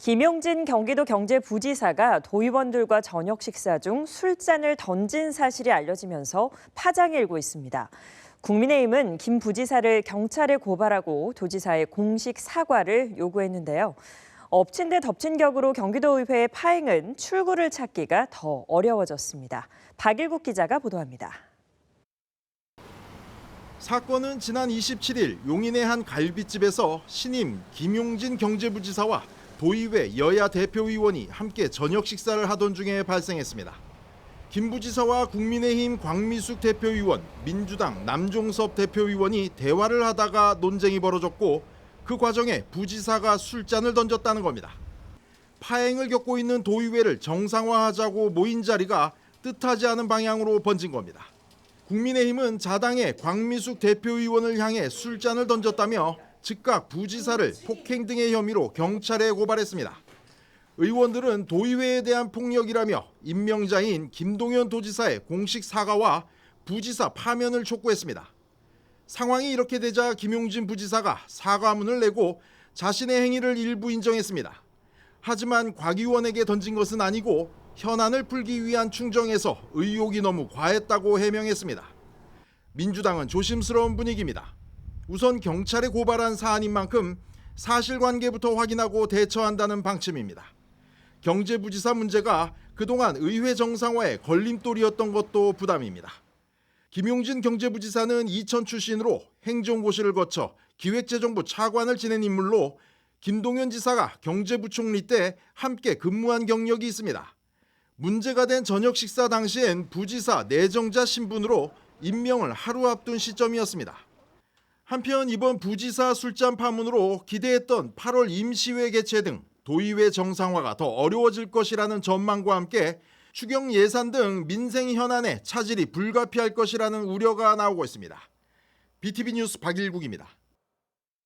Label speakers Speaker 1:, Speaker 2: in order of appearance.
Speaker 1: 김용진 경기도 경제부지사가 도의원들과 저녁 식사 중 술잔을 던진 사실이 알려지면서 파장이 일고 있습니다. 국민의힘은 김 부지사를 경찰에 고발하고 도지사의 공식 사과를 요구했는데요. 엎친 데 덮친 격으로 경기도의회의 파행은 출구를 찾기가 더 어려워졌습니다. 박일국 기자가 보도합니다.
Speaker 2: 사건은 지난 27일 용인의 한 갈비집에서 신임 김용진 경제부지사와 도의회 여야 대표의원이 함께 저녁 식사를 하던 중에 발생했습니다. 김 부지사와 국민의힘 광미숙 대표의원, 민주당 남종섭 대표의원이 대화를 하다가 논쟁이 벌어졌고 그 과정에 부지사가 술잔을 던졌다는 겁니다. 파행을 겪고 있는 도의회를 정상화하자고 모인 자리가 뜻하지 않은 방향으로 번진 겁니다. 국민의힘은 자당의 광미숙 대표의원을 향해 술잔을 던졌다며 즉각 부지사를 폭행 등의 혐의로 경찰에 고발했습니다. 의원들은 도의회에 대한 폭력이라며 임명자인 김동연 도지사의 공식 사과와 부지사 파면을 촉구했습니다. 상황이 이렇게 되자 김용진 부지사가 사과문을 내고 자신의 행위를 일부 인정했습니다. 하지만 곽 의원에게 던진 것은 아니고 현안을 풀기 위한 충정에서 의혹이 너무 과했다고 해명했습니다. 민주당은 조심스러운 분위기입니다. 우선 경찰에 고발한 사안인 만큼 사실관계부터 확인하고 대처한다는 방침입니다. 경제부지사 문제가 그동안 의회 정상화에 걸림돌이었던 것도 부담입니다. 김용진 경제부지사는 이천 출신으로 행정고시를 거쳐 기획재정부 차관을 지낸 인물로 김동연 지사가 경제부총리 때 함께 근무한 경력이 있습니다. 문제가 된 저녁 식사 당시엔 부지사 내정자 신분으로 임명을 하루 앞둔 시점이었습니다. 한편 이번 부지사 술잔 파문으로 기대했던 8월 임시회 개최 등 도의회 정상화가 더 어려워질 것이라는 전망과 함께 추경 예산 등 민생 현안에 차질이 불가피할 것이라는 우려가 나오고 있습니다. BTV 뉴스 박일국입니다.